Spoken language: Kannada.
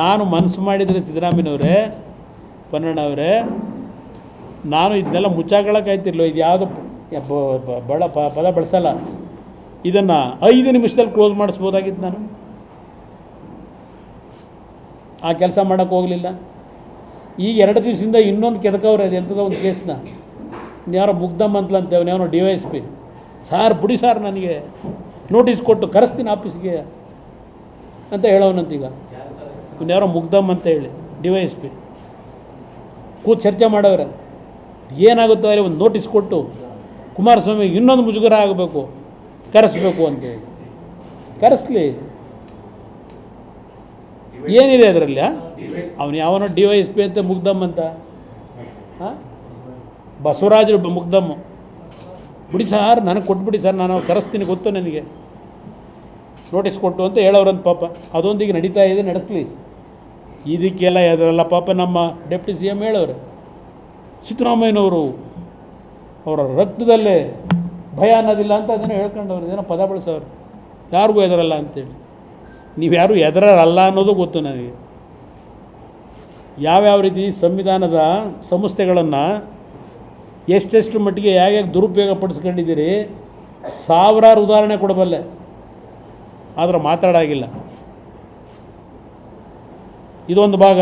ನಾನು ಮನಸ್ಸು ಮಾಡಿದರೆ ಸಿದ್ದರಾಮಯ್ಯನವರೇ, ಪನ್ನಣ್ಣವರೇ, ನಾನು ಇದನ್ನೆಲ್ಲ ಮುಚ್ಚಾಕೊಳ್ಳೋಕ್ಕಾಯ್ತಿರ್ಲೋ ಇದು ಯಾವುದು ಬಳ ಪದ ಬಳಸಲ್ಲ. ಇದನ್ನು ಐದು ನಿಮಿಷದಲ್ಲಿ ಕ್ಲೋಸ್ ಮಾಡಿಸ್ಬೋದಾಗಿತ್ತು ನಾನು. ಆ ಕೆಲಸ ಮಾಡೋಕ್ಕೆ ಹೋಗಲಿಲ್ಲ. ಈಗ ಎರಡು ದಿವಸದಿಂದ ಇನ್ನೊಂದು ಕೆದಕವ್ರೆ, ಅದು ಎಂಥದೋ ಒಂದು ಕೇಸ್ನ. ಯಾರೋ ಮುಗ್ದಮ್ ಅಂತಲಂತೆ ಅವನು D Y S P. Sir, ಬಿಡಿ ಸಾರ್ ನನಗೆ ನೋಟಿಸ್ ಕೊಟ್ಟು ಕರೆಸ್ತೀನಿ ಆಫೀಸ್ಗೆ ಅಂತ ಹೇಳೋನಂತೀಗ. ಇವ್ನು ಯಾರೋ ಮುಗ್ದಮ್ ಅಂತ ಹೇಳಿ ಡಿ ವೈ ಎಸ್ ಪಿ ಕೂತು ಚರ್ಚೆ ಮಾಡವ್ರೆ. ಏನಾಗುತ್ತೋ ಅಲ್ಲಿ ಒಂದು ನೋಟಿಸ್ ಕೊಟ್ಟು ಕುಮಾರಸ್ವಾಮಿ ಇನ್ನೊಂದು ಮುಜುಗರ ಆಗಬೇಕು, ಕರೆಸ್ಬೇಕು ಅಂತೇಳಿ ಕರೆಸ್ಲಿ. ಏನಿದೆ ಅದರಲ್ಲಿ ಅವನು ಯಾವನೋ ಡಿ ವೈ ಎಸ್ ಪಿ ಅಂತ ಮುಗ್ದಮ್ ಅಂತ. ಹಾಂ ಬಸವರಾಜರು ಮುಗ್ದಮ್ಮು ಮುಗ್ದಮ್. ಬಿಡಿ ಸರ್, ನನಗೆ ಕೊಟ್ಬಿಡಿ ಸರ್, ನಾನು ಕರೆಸ್ತೀನಿ, ಗೊತ್ತು ನನಗೆ. ನೋಟಿಸ್ ಕೊಟ್ಟು ಅಂತ ಹೇಳೋರಂತ ಪಾಪ. ಅದೊಂದಿಗೆ ನಡೀತಾ ಇದೆ, ನಡೆಸಲಿ. ಇದಕ್ಕೆಲ್ಲ ಎದರಲ್ಲ ಪಾಪ ನಮ್ಮ ಡೆಪ್ಟಿ ಸಿ ಎಂ ಹೇಳೋರು. ಸಿದ್ದರಾಮಯ್ಯನವರು ಅವರ ರಕ್ತದಲ್ಲೇ ಭಯ ಅನ್ನೋದಿಲ್ಲ ಅಂತ ಅದನ್ನು ಹೇಳ್ಕೊಂಡವ್ರು. ಏನೋ ಪದ ಬಳಸೋರು. ಯಾರಿಗೂ ಎದರಲ್ಲ ಅಂತೇಳಿ. ನೀವ್ಯಾರು ಎದರಲ್ಲ ಅನ್ನೋದು ಗೊತ್ತು ನನಗೆ. ಯಾವ್ಯಾವ ರೀತಿ ಸಂವಿಧಾನದ ಸಂಸ್ಥೆಗಳನ್ನು ಎಷ್ಟೆಷ್ಟು ಮಟ್ಟಿಗೆ ಹೇಗೆ ದುರುಪಯೋಗ ಪಡಿಸ್ಕೊಂಡಿದ್ದೀರಿ, ಸಾವಿರಾರು ಉದಾಹರಣೆ ಕೊಡಬಲ್ಲೆ. ಆದರೆ ಮಾತಾಡಾಗಿಲ್ಲ. ಇದೊಂದು ಭಾಗ.